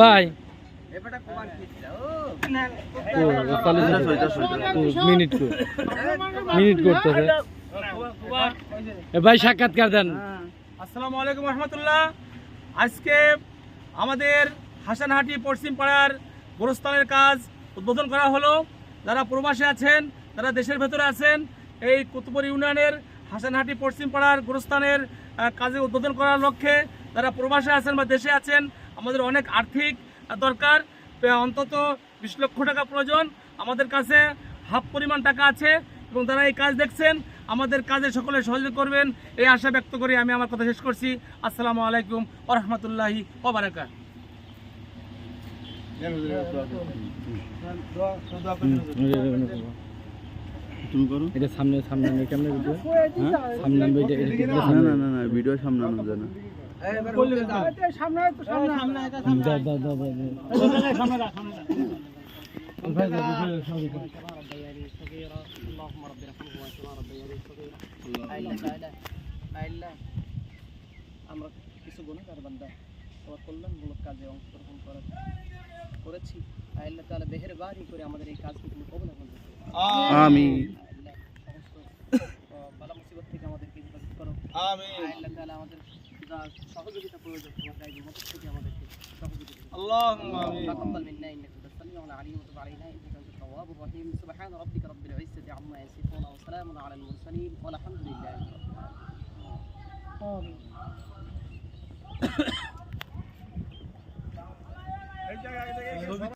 ভাই minute minute করতেছে। ভাই সাক্ষাৎকার দেন। আসসালামু আলাইকুম রহমতুল্লাহ। আজকে আমাদের হাসানহাটি পশ্চিম পাড়ার গোরস্থানের কাজ উদ্বোধন করা হলো। যারা প্রবাসে আছেন যারা দেশের ভেতরে আছেন এই কুতুবর ইউনিয়নের হাসানহাটি পশ্চিম পাড়ার গোরস্থানের কাজে উদ্বোধন করার লক্ষ্যে যারা প্রবাসে আছেন বা দেশে আছেন আমাদের অনেক আর্থিক দরকার অন্তত বিশ লক্ষ টাকা প্রয়োজন। আমাদের কাছে হাফ পরিমাণ টাকা আছে এবং তারা এই কাজ দেখছেন। আমাদের কাজে সকলে সহযোগ করবেন এই আশা ব্যক্ত করে আমি আমার কথা শেষ করছি। আসসালামু আলাইকুম ওরহমতুল্লাহি ওবারাকাত তুমি করো। এটা সামনে সামনে কেমনে ভিডিও? সামনে না না না না ভিডিও সামনে না। আমরা কিছু গুণকার বান্দা। তোমার কল্যাণমূলক কাজে অংশগ্রহণ করার করেছি। আল্লাহ তাআলা বেহের করে আমাদের এই কাজকে তুমি কবুল করবে আমিন। বালা মুসিবত থেকে আমাদেরকে হেফাজত করো। আমিন। আল্লাহ আমাদের اللهم প্রয়োজন তোমার تقبل منا إنك أنت السميع العليم وتب علينا إنك أنت التواب الرحيم. سبحان ربك رب العزة عما يصفون وسلام على المرسلين والحمد لله رب العالمين.